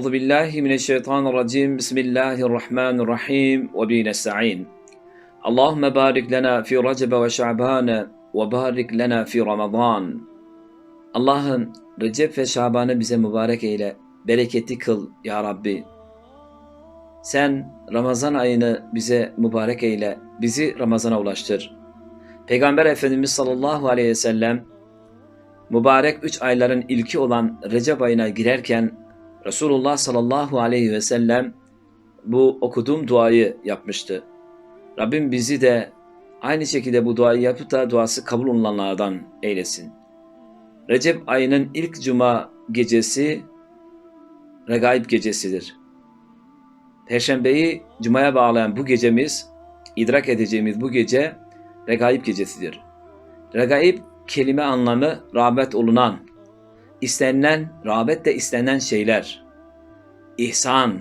Euzu billahi mineşşeytanirracim. Bismillahirrahmanirrahim. Ve bi nestaîn. Allahumme barik lena fi Recep ve Şaban ve barik lena fi Ramazan. Allah'ım Recep ve Şaban'ı bize mübarek eyle, bereketli kıl ya Rabbi. Sen Ramazan ayını bize mübarek eyle, bizi Ramazan'a ulaştır. Peygamber Efendimiz sallallahu aleyhi ve sellem mübarek üç ayların ilki olan Recep ayına girerken Resulullah sallallahu aleyhi ve sellem bu okuduğum duayı yapmıştı. Rabbim bizi de aynı şekilde bu duayı yapıp da duası kabul olunanlardan eylesin. Recep ayının ilk cuma gecesi Regaib gecesidir. Perşembeyi cumaya bağlayan bu gecemiz, idrak edeceğimiz bu gece Regaib gecesidir. Regaib kelime anlamı rağbet olunan, istenilen, rağbet de istenen şeyler. İhsan,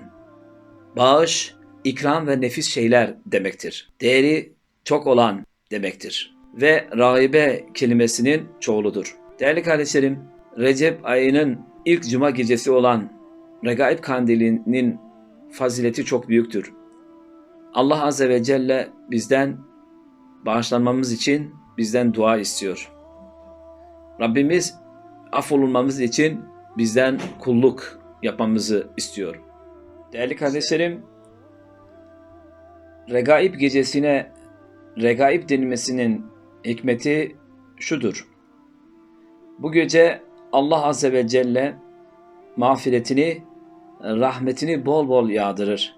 bağış, ikram ve nefis şeyler demektir. Değeri çok olan demektir. Ve rahibe kelimesinin çoğuludur. Değerli kardeşlerim, Recep ayının ilk cuma gecesi olan Regaib kandilinin fazileti çok büyüktür. Allah Azze ve Celle bizden bağışlanmamız için bizden dua istiyor. Rabbimiz affolunmamız için bizden kulluk yapmamızı istiyor. Değerli kardeşlerim, Regaib gecesine Regaib denilmesinin hikmeti şudur. Bu gece Allah Azze ve Celle mağfiretini, rahmetini bol bol yağdırır.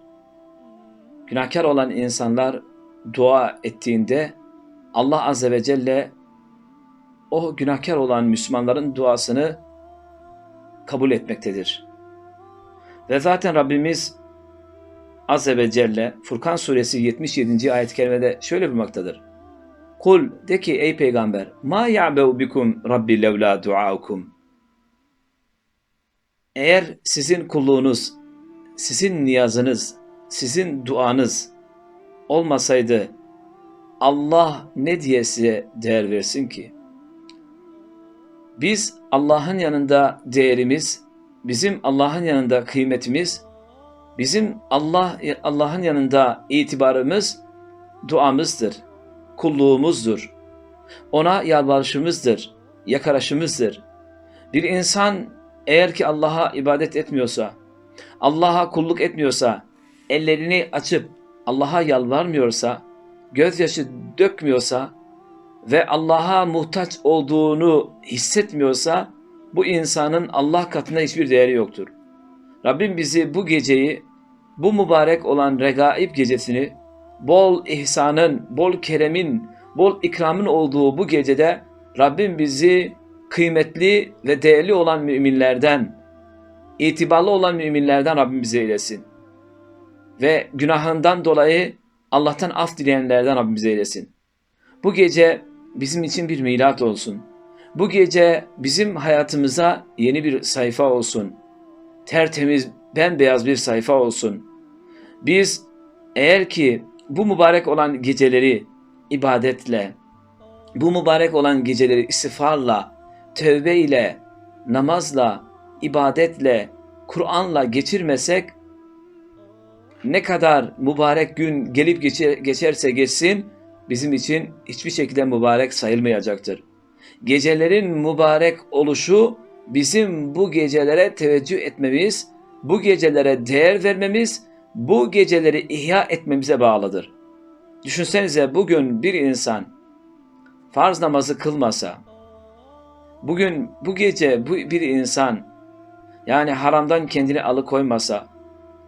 Günahkar olan insanlar dua ettiğinde Allah Azze ve Celle o günahkar olan Müslümanların duasını kabul etmektedir. Ve zaten Rabbimiz Azze ve Celle Furkan suresi 77. ayet-i kerimede şöyle buyurmaktadır. Kul de ki ey peygamber ma ya'be'u bikum rabbi levla duaukum. Eğer sizin kulluğunuz, sizin niyazınız, sizin duanız olmasaydı Allah ne diye size değer versin ki? Biz Allah'ın yanında değerimiz, bizim Allah'ın yanında kıymetimiz, bizim Allah Allah'ın yanında itibarımız duamızdır, kulluğumuzdur. Ona yalvarışımızdır, yakarışımızdır. Bir insan eğer ki Allah'a ibadet etmiyorsa, Allah'a kulluk etmiyorsa, ellerini açıp Allah'a yalvarmıyorsa, gözyaşı dökmüyorsa ve Allah'a muhtaç olduğunu hissetmiyorsa bu insanın Allah katında hiçbir değeri yoktur. Rabbim bizi bu geceyi, bu mübarek olan regaib gecesini bol ihsanın, bol keremin, bol ikramın olduğu bu gecede Rabbim bizi kıymetli ve değerli olan müminlerden, itibarlı olan müminlerden Rabbim bize eylesin. Ve günahından dolayı Allah'tan af dileyenlerden Rabbim bize eylesin. Bu gece bizim için bir milat olsun. Bu gece bizim hayatımıza yeni bir sayfa olsun. Tertemiz, bembeyaz bir sayfa olsun. Biz eğer ki bu mübarek olan geceleri ibadetle, bu mübarek olan geceleri istiğfarla, tövbe ile, namazla, ibadetle, Kur'an'la geçirmesek ne kadar mübarek gün gelip geçer, geçerse geçsin bizim için hiçbir şekilde mübarek sayılmayacaktır. Gecelerin mübarek oluşu bizim bu gecelere teveccüh etmemiz, bu gecelere değer vermemiz, bu geceleri ihya etmemize bağlıdır. Düşünsenize bugün bir insan farz namazı kılmasa, bugün bu gece bu bir insan yani haramdan kendini alıkoymasa,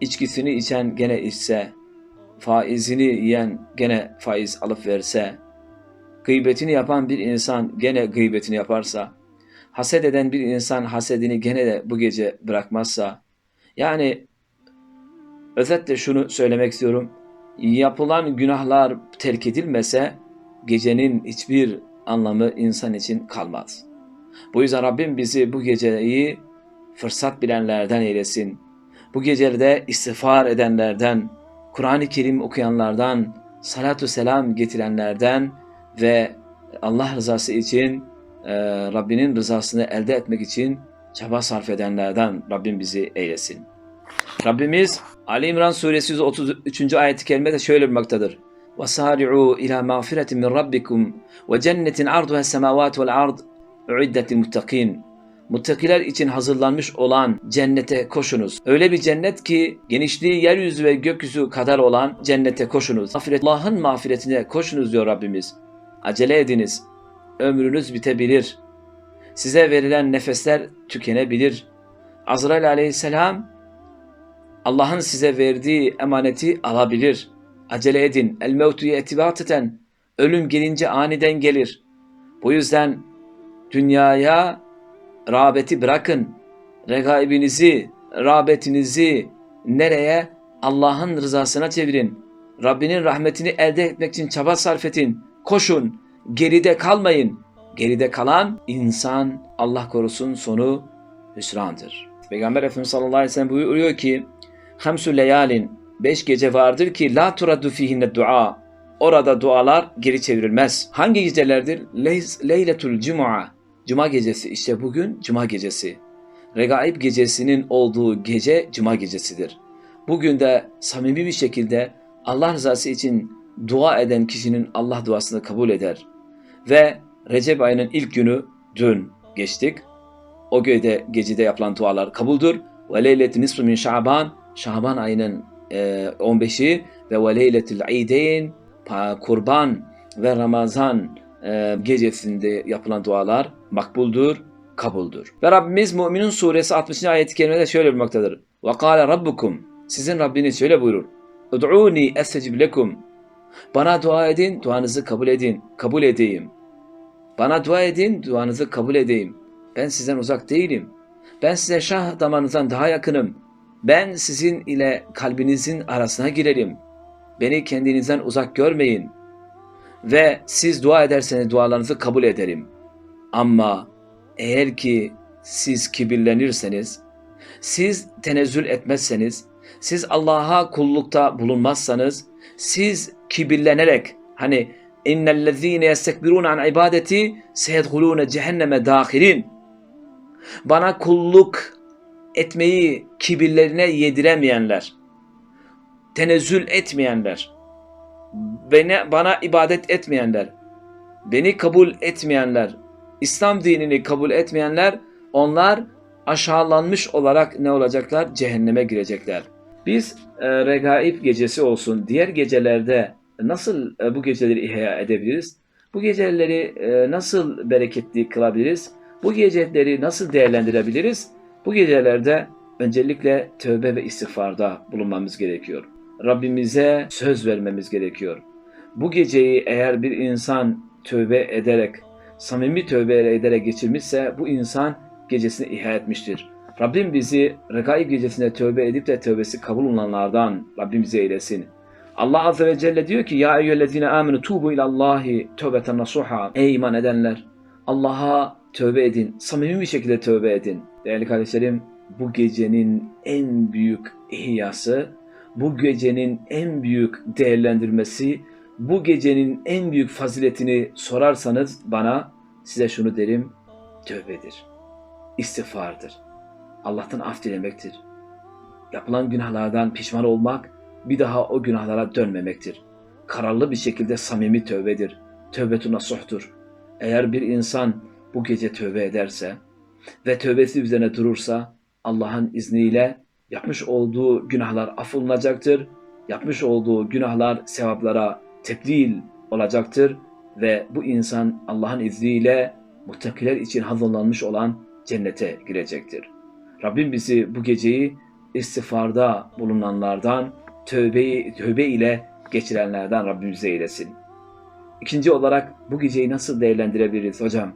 içkisini içen gene içse, faizini yiyen gene faiz alıp verse, gıybetini yapan bir insan gene gıybetini yaparsa, haset eden bir insan hasedini gene de bu gece bırakmazsa, yani özetle şunu söylemek istiyorum, yapılan günahlar terk edilmese, gecenin hiçbir anlamı insan için kalmaz. Bu yüzden Rabbim bizi bu geceyi fırsat bilenlerden eylesin. Bu gecelerde istiğfar edenlerden, Kur'an-ı Kerim okuyanlardan, salatu selam getirenlerden ve Allah rızası için e, Rabbinin rızasını elde etmek için çaba sarf edenlerden Rabbim bizi eylesin. Rabbimiz Ali İmran suresi 133. ayet-i kerimede şöyle buyurmaktadır. وَسَارِعُوا إِلَى مَغْفِرَةٍ مِنْ رَبِّكُمْ وَجَنَّةٍ عَرْضُهَا السَّمَاوَاتُ وَالْأَرْضُ اُعِدَّةِ الْمُتَّقِينَ Muttakiler için hazırlanmış olan cennete koşunuz. Öyle bir cennet ki genişliği yeryüzü ve gökyüzü kadar olan cennete koşunuz. Mağfiret, Allah'ın mağfiretine koşunuz diyor Rabbimiz. Acele ediniz. Ömrünüz bitebilir. Size verilen nefesler tükenebilir. Azrail aleyhisselam Allah'ın size verdiği emaneti alabilir. Acele edin. El mevtu yetibateten. Ölüm gelince aniden gelir. Bu yüzden dünyaya rağbeti bırakın. Regaibinizi, rağbetinizi nereye? Allah'ın rızasına çevirin. Rabbinin rahmetini elde etmek için çaba sarf edin. Koşun. Geride kalmayın. Geride kalan insan Allah korusun sonu hüsrandır. Peygamber Efendimiz sallallahu aleyhi ve sellem buyuruyor ki Hamsu leyalin beş gece vardır ki la turaddu fihinne dua. Orada dualar geri çevrilmez. Hangi gecelerdir? Leyletul Cuma. Cuma gecesi. İşte bugün Cuma gecesi. Regaib gecesinin olduğu gece Cuma gecesidir. Bugün de samimi bir şekilde Allah rızası için dua eden kişinin Allah duasını kabul eder. Ve Recep ayının ilk günü dün geçtik. O gecede, gecede yapılan dualar kabuldür. Ve leyletin nisfu min şaban, Şaban ayının e, 15'i ve ve leyletil ideyn, kurban ve Ramazan e, gecesinde yapılan dualar makbuldur, kabuldur. Ve Rabbimiz Müminun suresi 60. ayet-i kerimede şöyle buyurmaktadır. Kâle rabbukum, sizin Rabbiniz şöyle buyurur. Ud'uni estecib lekum. Bana dua edin, duanızı kabul edin, kabul edeyim. Bana dua edin, duanızı kabul edeyim. Ben sizden uzak değilim. Ben size şah damarınızdan daha yakınım. Ben sizin ile kalbinizin arasına girerim. Beni kendinizden uzak görmeyin. Ve siz dua ederseniz dualarınızı kabul ederim. Ama eğer ki siz kibirlenirseniz, siz tenezzül etmezseniz, siz Allah'a kullukta bulunmazsanız, siz kibirlenerek hani innellezîne yestekbirûne an ibadeti seyedhulûne cehenneme dâhilin bana kulluk etmeyi kibirlerine yediremeyenler, tenezzül etmeyenler, beni, bana ibadet etmeyenler, beni kabul etmeyenler, İslam dinini kabul etmeyenler, onlar aşağılanmış olarak ne olacaklar? Cehenneme girecekler. Biz e, regaib gecesi olsun, diğer gecelerde nasıl e, bu geceleri ihya edebiliriz? Bu geceleri e, nasıl bereketli kılabiliriz? Bu geceleri nasıl değerlendirebiliriz? Bu gecelerde öncelikle tövbe ve istiğfarda bulunmamız gerekiyor. Rabbimize söz vermemiz gerekiyor. Bu geceyi eğer bir insan tövbe ederek, samimi tövbe ederek geçirmişse bu insan gecesini ihya etmiştir. Rabbim bizi regaib gecesinde tövbe edip de tövbesi kabul olunanlardan Rabbim bize eylesin. Allah Azze ve Celle diyor ki Ya eyyühellezine amenu tubu ilallahi tövbeten nasuha. Ey iman edenler Allah'a tövbe edin. Samimi bir şekilde tövbe edin. Değerli kardeşlerim bu gecenin en büyük ihyası, bu gecenin en büyük değerlendirmesi, bu gecenin en büyük faziletini sorarsanız bana size şunu derim. Tövbedir. İstiğfardır. Allah'tan af dilemektir. Yapılan günahlardan pişman olmak, bir daha o günahlara dönmemektir. Kararlı bir şekilde samimi tövbedir. Tövbetü nasuhtur. Eğer bir insan bu gece tövbe ederse ve tövbesi üzerine durursa Allah'ın izniyle yapmış olduğu günahlar affolunacaktır. Yapmış olduğu günahlar sevaplara tebdil olacaktır ve bu insan Allah'ın izniyle muttakiler için hazırlanmış olan cennete girecektir. Rabbim bizi bu geceyi istiğfarda bulunanlardan, tövbe, tövbe ile geçirenlerden Rabbim bize eylesin. İkinci olarak bu geceyi nasıl değerlendirebiliriz hocam?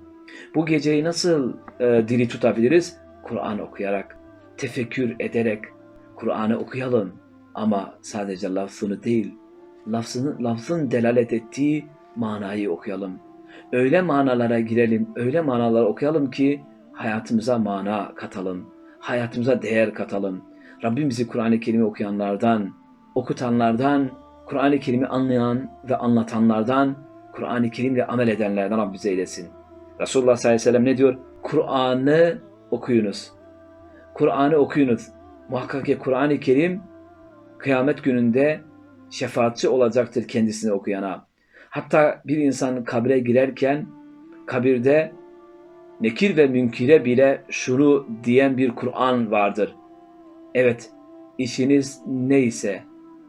Bu geceyi nasıl e, diri tutabiliriz? Kur'an okuyarak, tefekkür ederek Kur'an'ı okuyalım. Ama sadece lafzını değil, lafzını, lafzın delalet ettiği manayı okuyalım. Öyle manalara girelim, öyle manalar okuyalım ki hayatımıza mana katalım, hayatımıza değer katalım. Rabbim bizi Kur'an-ı Kerim'i okuyanlardan, okutanlardan, Kur'an-ı Kerim'i anlayan ve anlatanlardan, Kur'an-ı Kerim'le amel edenlerden Rabbimiz eylesin. Resulullah sallallahu aleyhi ve sellem ne diyor? Kur'an'ı okuyunuz. Kur'an'ı okuyunuz. Muhakkak ki Kur'an-ı Kerim kıyamet gününde şefaatçi olacaktır kendisini okuyana. Hatta bir insan kabre girerken kabirde nekir ve münkire bile şunu diyen bir Kur'an vardır. Evet, işiniz neyse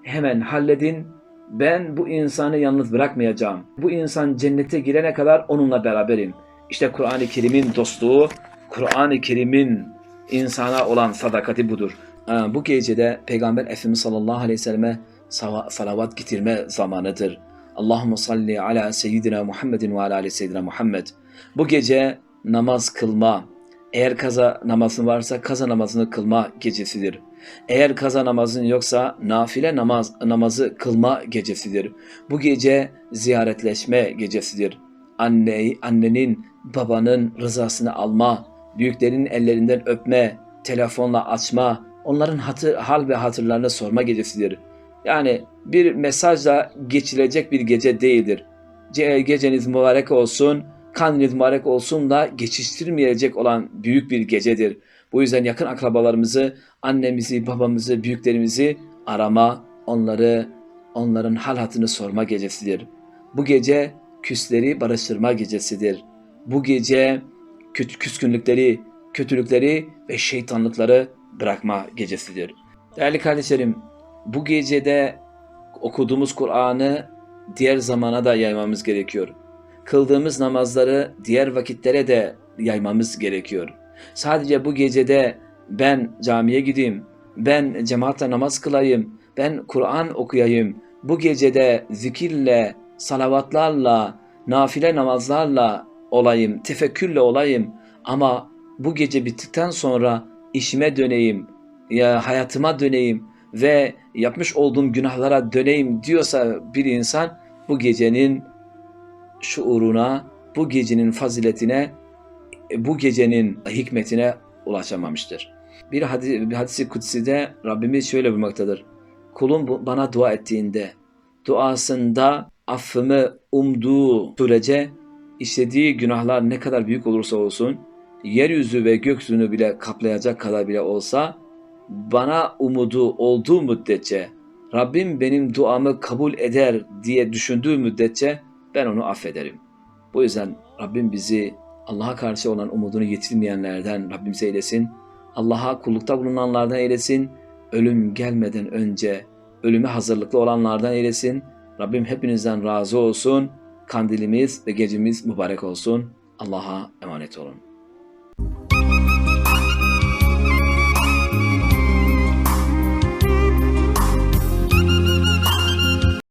hemen halledin. Ben bu insanı yalnız bırakmayacağım. Bu insan cennete girene kadar onunla beraberim. İşte Kur'an-ı Kerim'in dostluğu, Kur'an-ı Kerim'in insana olan sadakati budur. Ee, Bu gecede Peygamber Efendimiz sallallahu aleyhi ve selleme salavat getirme zamanıdır. Allahümme salli ala seyyidina Muhammedin ve ala ali seyyidina Muhammed. Bu gece namaz kılma, eğer kaza namazın varsa kaza namazını kılma gecesidir. Eğer kaza namazın yoksa nafile namaz namazı kılma gecesidir. Bu gece ziyaretleşme gecesidir. Anne, annenin, babanın rızasını alma, büyüklerin ellerinden öpme, telefonla açma, onların hatır, hal ve hatırlarını sorma gecesidir. Yani bir mesajla geçilecek bir gece değildir. Ce- Geceniz mübarek olsun, kandiliniz mübarek olsun da geçiştirmeyecek olan büyük bir gecedir. Bu yüzden yakın akrabalarımızı, annemizi, babamızı, büyüklerimizi arama, onları, onların hal hatını sorma gecesidir. Bu gece küsleri barıştırma gecesidir. Bu gece kötü küskünlükleri, kötülükleri ve şeytanlıkları bırakma gecesidir. Değerli kardeşlerim, bu gecede okuduğumuz Kur'an'ı diğer zamana da yaymamız gerekiyor. Kıldığımız namazları diğer vakitlere de yaymamız gerekiyor. Sadece bu gecede ben camiye gideyim, ben cemaatle namaz kılayım, ben Kur'an okuyayım, bu gecede zikirle, salavatlarla, nafile namazlarla olayım, tefekkürle olayım ama bu gece bittikten sonra işime döneyim, ya hayatıma döneyim ve yapmış olduğum günahlara döneyim diyorsa bir insan bu gecenin şuuruna, bu gecenin faziletine, bu gecenin hikmetine ulaşamamıştır. Bir, hadis, bir hadisi kutside Rabbimiz şöyle buyurmaktadır. Kulum bana dua ettiğinde, duasında affımı umduğu sürece işlediği günahlar ne kadar büyük olursa olsun, yeryüzü ve gökyüzünü bile kaplayacak kadar bile olsa, bana umudu olduğu müddetçe, Rabbim benim duamı kabul eder diye düşündüğü müddetçe ben onu affederim. Bu yüzden Rabbim bizi Allah'a karşı olan umudunu yitirmeyenlerden Rabbimize eylesin. Allah'a kullukta bulunanlardan eylesin. Ölüm gelmeden önce ölüme hazırlıklı olanlardan eylesin. Rabbim hepinizden razı olsun. Kandilimiz ve gecemiz mübarek olsun. Allah'a emanet olun.